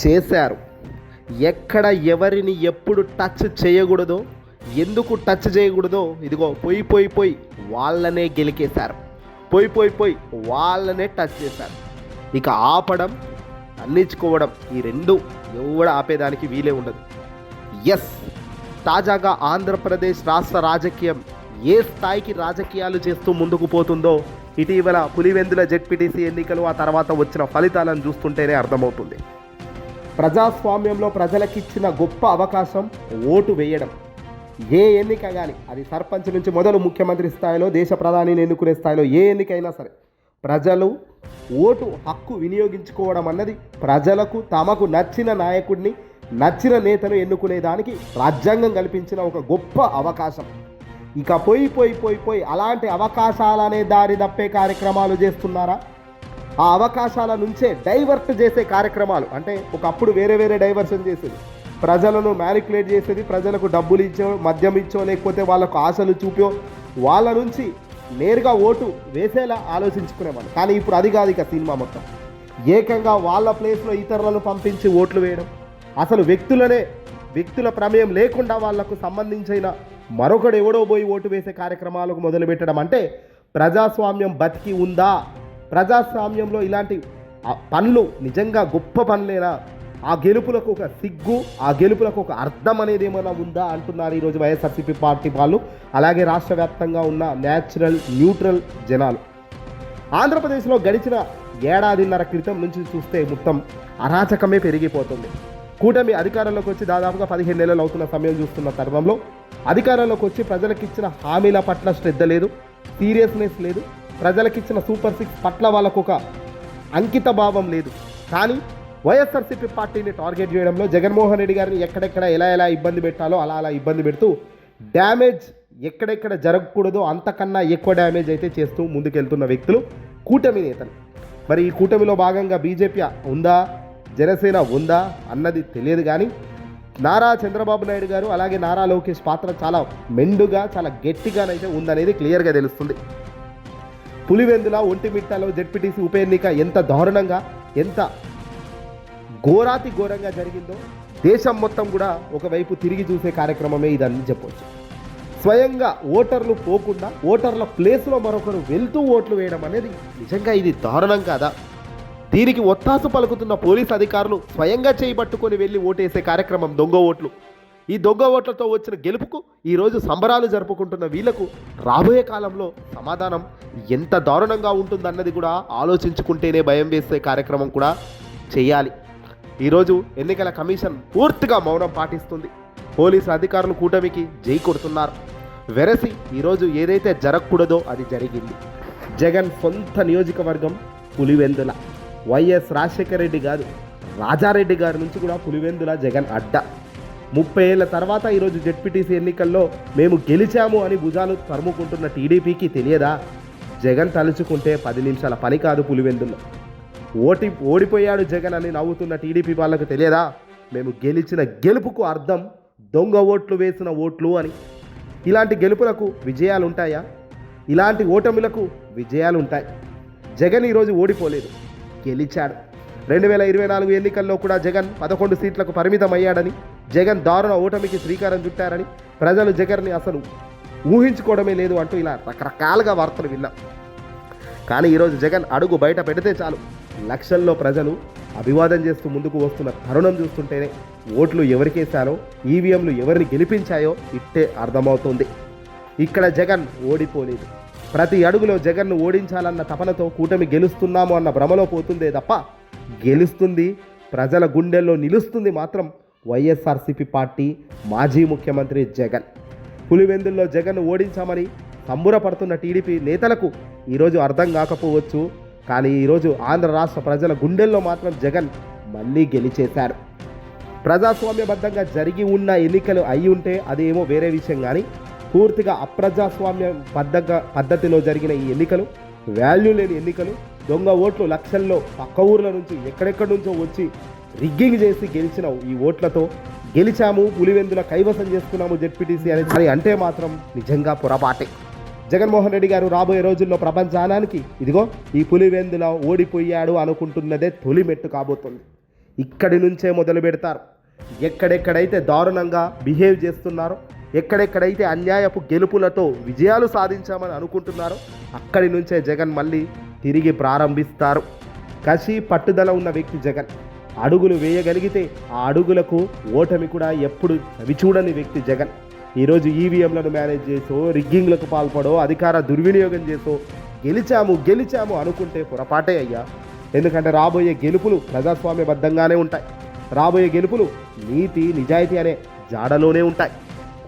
చేశారు. ఎక్కడ ఎవరిని ఎప్పుడు టచ్ చేయకూడదో ఎందుకు టచ్ చేయకూడదో ఇదిగో పోయి పోయి పోయి వాళ్ళనే గెలికేశారు. పోయి పోయి పోయి వాళ్ళనే టచ్ చేశారు. ఇక ఆపడం అందించుకోవడం ఈ రెండు ఎవడ ఆపేదానికి వీలే ఉండదు. ఎస్ తాజాగా ఆంధ్రప్రదేశ్ రాష్ట్ర రాజకీయం ఏ స్థాయికి రాజకీయాలు చేస్తూ ముందుకు పోతుందో ఇటీవల పులివెందుల జెడ్పీటీసీ ఎన్నికలు ఆ తర్వాత వచ్చిన ఫలితాలను చూస్తుంటేనే అర్థమవుతుంది. ప్రజాస్వామ్యంలో ప్రజలకిచ్చిన గొప్ప అవకాశం ఓటు వేయడం. ఏ ఎన్నిక కానీ అది సర్పంచ్ నుంచి మొదలు ముఖ్యమంత్రి స్థాయిలో దేశ ప్రధానిని ఎన్నుకునే స్థాయిలో ఏ ఎన్నికైనా సరే ప్రజలు ఓటు హక్కు వినియోగించుకోవడం అన్నది ప్రజలకు తమకు నచ్చిన నాయకుడిని నచ్చిన నేతను ఎన్నుకునేదానికి రాజ్యాంగం కల్పించిన ఒక గొప్ప అవకాశం. ఇక పోయి పోయి పోయి పోయి అలాంటి అవకాశాలనే దారి తప్పే కార్యక్రమాలు చేస్తున్నారా? ఆ అవకాశాల నుంచే డైవర్ట్ చేసే కార్యక్రమాలు. అంటే ఒకప్పుడు వేరే వేరే డైవర్షన్ చేసేది. ప్రజలను మ్యానికులేట్ చేసేది ప్రజలకు డబ్బులు ఇచ్చో మద్యం ఇచ్చో లేకపోతే వాళ్ళకు ఆశలు చూపో వాళ్ళ నుంచి నేరుగా ఓటు వేసేలా ఆలోచించుకునేవాళ్ళు. కానీ ఇప్పుడు అది కాదు ఇక సినిమా మొత్తం. ఏకంగా వాళ్ళ ప్లేస్లో ఇతరులను పంపించి ఓట్లు వేయడం. అసలు వ్యక్తులనే వ్యక్తుల ప్రమేయం లేకుండా వాళ్ళకు సంబంధించిన మరొకడు ఎవడో పోయి ఓటు వేసే కార్యక్రమాలకు మొదలుపెట్టడం అంటే ప్రజాస్వామ్యం బతికి ఉందా? ప్రజాస్వామ్యంలో ఇలాంటి పనులు నిజంగా గొప్ప పనులేనా? ఆ గెలుపులకు ఒక సిగ్గు ఆ గెలుపులకు ఒక అర్థం అనేది ఏమైనా ఉందా అంటున్నారు ఈరోజు వైఎస్ఆర్సీపీ పార్టీ వాళ్ళు. అలాగే రాష్ట్ర వ్యాప్తంగా ఉన్న న్యాచురల్ న్యూట్రల్ జనాలు. ఆంధ్రప్రదేశ్లో గడిచిన ఏడాదిన్నర క్రితం నుంచి చూస్తే మొత్తం అరాచకమే పెరిగిపోతుంది. కూటమి అధికారంలోకి వచ్చి దాదాపుగా పదిహేను నెలలు అవుతున్న సమయం చూస్తున్న తరుణంలో అధికారంలోకి వచ్చి ప్రజలకు ఇచ్చిన హామీల పట్ల శ్రద్ధ లేదు సీరియస్నెస్ లేదు. ప్రజలకిచ్చిన సూపర్ సిక్స్ పట్ల వాళ్ళకు ఒక అంకిత భావం లేదు. కానీ వైఎస్ఆర్సీపీ పార్టీని టార్గెట్ చేయడంలో జగన్మోహన్ రెడ్డి గారిని ఎక్కడెక్కడ ఎలా ఎలా ఇబ్బంది పెట్టాలో అలా అలా ఇబ్బంది పెడుతూ డ్యామేజ్ ఎక్కడెక్కడ జరగకూడదో అంతకన్నా ఎక్కువ డ్యామేజ్ అయితే చేస్తూ ముందుకెళ్తున్న వ్యక్తులు కూటమి నేతలు. మరి ఈ కూటమిలో భాగంగా బీజేపీ ఉందా? జనసేన ఉందా? అన్నది తెలియదు కానీ నారా చంద్రబాబు నాయుడు గారు అలాగే నారా లోకేష్ పాత్ర చాలా మెండుగా చాలా గట్టిగానైతే ఉందనేది క్లియర్గా తెలుస్తుంది. పులివెందుల ఒంటిమిట్టలో జడ్పీటీసీ ఉప ఎన్నిక ఎంత దారుణంగా ఎంత ఘోరాతి ఘోరంగా జరిగిందో దేశం మొత్తం కూడా ఒకవైపు తిరిగి చూసే కార్యక్రమమే ఇదని చెప్పొచ్చు. స్వయంగా ఓటర్లు పోకుండా ఓటర్ల ప్లేస్లో మరొకరు వెళ్తూ ఓట్లు వేయడం అనేది నిజంగా ఇది దారుణం కాదా? దీనికి ఒత్తాసు పలుకుతున్న పోలీస్ అధికారులు స్వయంగా చేయబట్టుకొని వెళ్ళి ఓటేసే కార్యక్రమం దొంగ ఓట్లు. ఈ దొంగ ఓట్లతో వచ్చిన గెలుపుకు ఈరోజు సంబరాలు జరుపుకుంటున్న వీళ్ళకు రాబోయే కాలంలో సమాధానం ఎంత దారుణంగా ఉంటుందన్నది కూడా ఆలోచించుకుంటేనే భయం వేసే కార్యక్రమం కూడా చేయాలి. ఈరోజు ఎన్నికల కమిషన్ పూర్తిగా మౌనం పాటిస్తుంది. పోలీసు అధికారులు కూటమికి జై కొడుతున్నారు. వెరసి ఈరోజు ఏదైతే జరగకూడదో అది జరిగింది. జగన్ సొంత నియోజకవర్గం పులివెందుల. వైఎస్ రాజశేఖర రెడ్డి గారు రాజారెడ్డి గారి నుంచి కూడా పులివెందుల జగన్ అడ్డ. ముప్పై ఏళ్ళ తర్వాత ఈరోజు జెడ్పీటీసీ ఎన్నికల్లో మేము గెలిచాము అని భుజాలు తరుముకుంటున్న టీడీపీకి తెలియదా? జగన్ తలుచుకుంటే పది నిమిషాల పని కాదు పులివెందుల్లో ఓటి ఓడిపోయాడు జగన్ అని నవ్వుతున్న టీడీపీ వాళ్ళకు తెలియదా? మేము గెలిచిన గెలుపుకు అర్థం దొంగ ఓట్లు వేసిన ఓట్లు అని. ఇలాంటి గెలుపులకు విజయాలు ఉంటాయా ఇలాంటి ఓటమిలకు విజయాలు ఉంటాయి జగన్ ఈరోజు ఓడిపోలేదు గెలిచాడు. రెండు వేల ఇరవై నాలుగు ఎన్నికల్లో కూడా జగన్ పదకొండు సీట్లకు పరిమితం అయ్యాడని జగన్ దారుణ ఓటమికి శ్రీకారం చుట్టారని ప్రజలు జగన్ని అసలు ఊహించుకోవడమే లేదు అంటూ ఇలా రకరకాలుగా వార్తలు విన్నాం. కానీ ఈరోజు జగన్ అడుగు బయట పెడితే చాలు. లక్షల్లో ప్రజలు అభివాదం చేస్తూ ముందుకు వస్తున్న తరుణం చూస్తుంటేనే ఓట్లు ఎవరికేశారో ఈవీఎంలు ఎవరిని గెలిపించాయో ఇట్టే అర్థమవుతుంది. ఇక్కడ జగన్ ఓడిపోలేదు. ప్రతి అడుగులో జగన్ను ఓడించాలన్న తపనతో కూటమి గెలుస్తున్నాము అన్న భ్రమలో పోతుందే తప్ప గెలుస్తుంది ప్రజల గుండెల్లో నిలుస్తుంది మాత్రం వైఎస్ఆర్సీపీ పార్టీ మాజీ ముఖ్యమంత్రి జగన్. పులివెందుల్లో జగన్ ఓడించామని సంబురపడుతున్న టీడీపీ నేతలకు ఈరోజు అర్థం కాకపోవచ్చు. కానీ ఈరోజు ఆంధ్ర రాష్ట్ర ప్రజల గుండెల్లో మాత్రం జగన్ మళ్ళీ గెలిచేశారు. ప్రజాస్వామ్యబద్ధంగా జరిగి ఉన్న ఎన్నికలు అయి ఉంటే అదేమో వేరే విషయం కానీ పూర్తిగా అప్రజాస్వామ్య బద్ధంగా పద్ధతిలో జరిగిన ఈ ఎన్నికలు వాల్యూ లేని ఎన్నికలు దొంగ ఓట్లు లక్షల్లో పక్క ఊర్ల నుంచి ఎక్కడెక్కడి నుంచో వచ్చి రిగ్గింగ్ చేసి గెలిచినావు ఈ ఓట్లతో గెలిచాము పులివెందుల కైవసం చేసుకున్నాము జెడ్పీటీసీ అనేది. అంటే మాత్రం నిజంగా పొరపాటే. జగన్మోహన్ రెడ్డి గారు రాబోయే రోజుల్లో ప్రపంచానానికి ఇదిగో ఈ పులివెందుల ఓడిపోయాడు అనుకుంటున్నదే తొలి మెట్టు కాబోతుంది. ఇక్కడి నుంచే మొదలు పెడతారు. ఎక్కడెక్కడైతే దారుణంగా బిహేవ్ చేస్తున్నారో ఎక్కడెక్కడైతే అన్యాయపు గెలుపులతో విజయాలు సాధించామని అనుకుంటున్నారో అక్కడి నుంచే జగన్ మళ్ళీ తిరిగి ప్రారంభిస్తారు. కసి పట్టుదల ఉన్న వ్యక్తి జగన్. అడుగులు వేయగలిగితే ఆ అడుగులకు ఓటమి కూడా ఎప్పుడు చవిచూడని వ్యక్తి జగన్. ఈరోజు ఈవీఎంలను మేనేజ్ చేసో రిగ్గింగ్లకు పాల్పడో అధికార దుర్వినియోగం చేసో గెలిచాము గెలిచాము అనుకుంటే పొరపాటే అయ్యా. ఎందుకంటే రాబోయే గెలుపులు ప్రజాస్వామ్యబద్ధంగానే ఉంటాయి. రాబోయే గెలుపులు నీతి నిజాయితీ అనే జాడలోనే ఉంటాయి.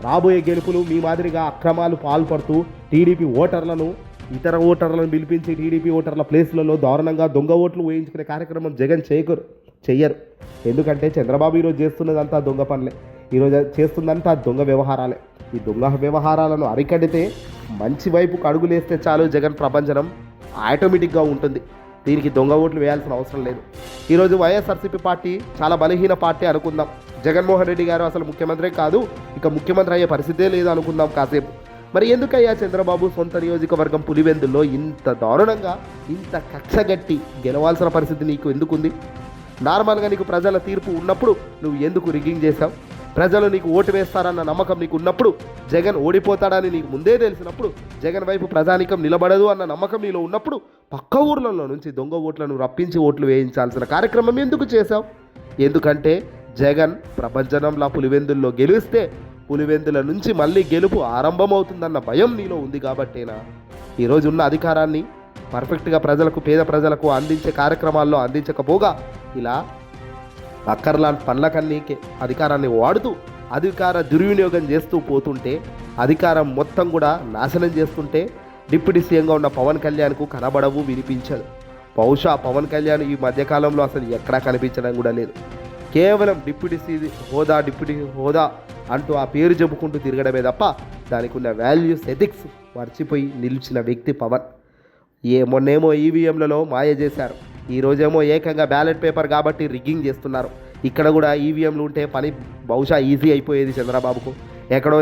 రాబోయే గెలుపులు మీ మాదిరిగా అక్రమాలు పాల్పడుతూ టీడీపీ ఓటర్లను ఇతర ఓటర్లను పిలిపించి టీడీపీ ఓటర్ల ప్లేస్లలో దారుణంగా దొంగ ఓట్లు వేయించుకునే కార్యక్రమం జగన్ చేయకరు చెయ్యరు. ఎందుకంటే చంద్రబాబు ఈరోజు చేస్తున్నదంతా దొంగ పనులే. ఈరోజు చేస్తుందంతా దొంగ వ్యవహారాలే. ఈ దొంగ వ్యవహారాలను అరికడితే మంచి వైపుకు అడుగులేస్తే చాలు జగన్ ప్రపంచనం ఆటోమేటిక్గా ఉంటుంది. దీనికి దొంగ ఓట్లు వేయాల్సిన అవసరం లేదు. ఈరోజు వైఎస్ఆర్సీపీ పార్టీ చాలా బలహీన పార్టీ అనుకుందాం. జగన్మోహన్ రెడ్డి గారు అసలు ముఖ్యమంత్రే కాదు ఇక ముఖ్యమంత్రి అయ్యే పరిస్థితే లేదు అనుకుందాం కాసేపు. మరి ఎందుకయ్యా చంద్రబాబు సొంత నియోజకవర్గం పులివెందుల్లో ఇంత దారుణంగా ఇంత కక్షగట్టి గెలవాల్సిన పరిస్థితి నీకు ఎందుకుంది? నార్మల్గా నీకు ప్రజల తీర్పు ఉన్నప్పుడు నువ్వు ఎందుకు రిగ్గింగ్ చేశావు? ప్రజలు నీకు ఓటు వేస్తారన్న నమ్మకం నీకు ఉన్నప్పుడు జగన్ ఓడిపోతాడని నీకు ముందే తెలిసినప్పుడు జగన్ వైపు ప్రజానికం నిలబడదు అన్న నమ్మకం నీలో ఉన్నప్పుడు పక్క ఊర్లలో నుంచి దొంగ ఓట్లను రప్పించి ఓట్లు వేయించాల్సిన కార్యక్రమం ఎందుకు చేశావు? ఎందుకంటే జగన్ ప్రపంచనంలా పులివెందుల్లో గెలిస్తే పులివెందుల నుంచి మళ్ళీ గెలుపు ఆరంభమవుతుందన్న భయం నీలో ఉంది కాబట్టేనా? ఈరోజు ఉన్న అధికారాన్ని పర్ఫెక్ట్గా ప్రజలకు పేద ప్రజలకు అందించే కార్యక్రమాల్లో అందించకపోగా ఇలా అక్కర్లాంటి పనులకన్నీకే అధికారాన్ని వాడుతూ అధికార దుర్వినియోగం చేస్తూ పోతుంటే అధికారం మొత్తం కూడా నాశనం చేస్తుంటే డిప్యూటీ సీఎంగా ఉన్న పవన్ కళ్యాణ్కు కనబడవు వినిపించదు. బహుశా పవన్ కళ్యాణ్ ఈ మధ్యకాలంలో అసలు ఎక్కడా కనిపించడం కూడా లేదు. కేవలం డిప్యూటీ సీ హోదా డిప్యూటీ హోదా అంటూ ఆ పేరు చెప్పుకుంటూ తిరగడమే తప్ప దానికి ఉన్న వాల్యూస్ ఎథిక్స్ మర్చిపోయి నిలిచిన వ్యక్తి పవన్. ఏ మొన్నేమో ఈవీఎంలలో మాయ చేశారు. ఈ రోజేమో ఏకంగా బ్యాలెట్ పేపర్ కాబట్టి రిగ్గింగ్ చేస్తున్నారు. ఇక్కడ కూడా ఈవీఎంలు ఉంటే పని బహుశా ఈజీ అయిపోయేది చంద్రబాబుకు. ఎక్కడో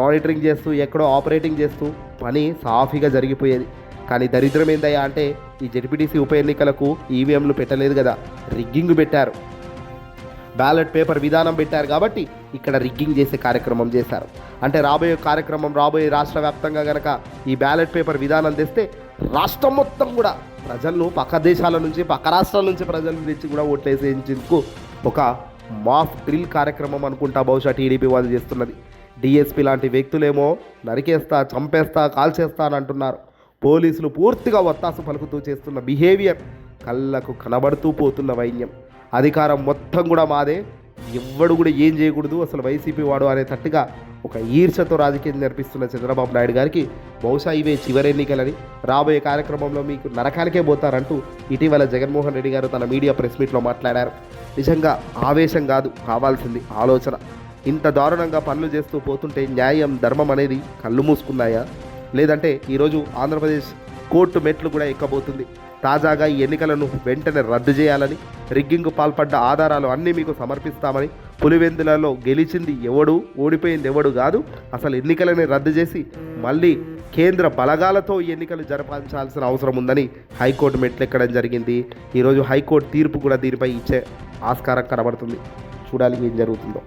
మానిటరింగ్ చేస్తూ ఎక్కడో ఆపరేటింగ్ చేస్తూ పని సాఫీగా జరిగిపోయేది. కానీ దరిద్రం ఏందయ్యా అంటే ఈ జెడ్పీటీసీ ఉప ఎన్నికలకు ఈవీఎంలు పెట్టలేదు కదా రిగ్గింగ్ పెట్టారు. బ్యాలెట్ పేపర్ విధానం పెట్టారు కాబట్టి ఇక్కడ రిగ్గింగ్ చేసే కార్యక్రమం చేశారు. అంటే రాబోయే కార్యక్రమం రాబోయే రాష్ట్ర వ్యాప్తంగా కనుక ఈ బ్యాలెట్ పేపర్ విధానం తెస్తే రాష్ట్రం మొత్తం కూడా ప్రజలను పక్క దేశాల నుంచి పక్క రాష్ట్రాల నుంచి ప్రజల నుంచి కూడా ఓట్లేసేందుకు ఒక మాఫ్ డ్రిల్ కార్యక్రమం అనుకుంటా బహుశా టీడీపీ వాళ్ళు చేస్తున్నది. డిఎస్పీ లాంటి వ్యక్తులేమో నరికేస్తా చంపేస్తా కాల్చేస్తా అని అంటున్నారు. పోలీసులు పూర్తిగా ఒత్తాసు పలుకుతూ చేస్తున్న బిహేవియర్ కళ్ళకు కనబడుతూ పోతున్న వైన్యం. అధికారం మొత్తం కూడా మాదే. ఎవ్వడు కూడా ఏం చేయకూడదు. అసలు వైసీపీ వాడు అనే తట్టుగా ఒక ఈర్షతో రాజకీయం నేర్పిస్తున్న చంద్రబాబు నాయుడు గారికి బహుశా ఇవే చివరి ఎన్నికలని రాబోయే కార్యక్రమంలో మీకు నరకానికే పోతారంటూ ఇటీవల జగన్మోహన్ రెడ్డి గారు తన మీడియా ప్రెస్ మీట్లో మాట్లాడారు. నిజంగా ఆవేశం కాదు కావాల్సింది ఆలోచన. ఇంత దారుణంగా పనులు చేస్తూ పోతుంటే న్యాయం ధర్మం అనేది కళ్ళు మూసుకున్నాయా? లేదంటే ఈరోజు ఆంధ్రప్రదేశ్ కోర్టు మెట్లు కూడా ఎక్కబోతుంది. తాజాగా ఈ ఎన్నికలను వెంటనే రద్దు చేయాలని రిగ్గింగ్కు పాల్పడ్డ ఆధారాలు అన్నీ మీకు సమర్పిస్తామని పులివెందులలో గెలిచింది ఎవడు ఓడిపోయింది ఎవడు కాదు అసలు ఎన్నికలని రద్దు చేసి మళ్ళీ కేంద్ర బలగాలతో ఈ ఎన్నికలు జరపాల్సిన అవసరం ఉందని హైకోర్టు మెట్లెక్కడం జరిగింది. ఈరోజు హైకోర్టు తీర్పు కూడా దీనిపై ఇచ్చే ఆస్కారం కనబడుతుంది. చూడాలి ఏం జరుగుతుందో.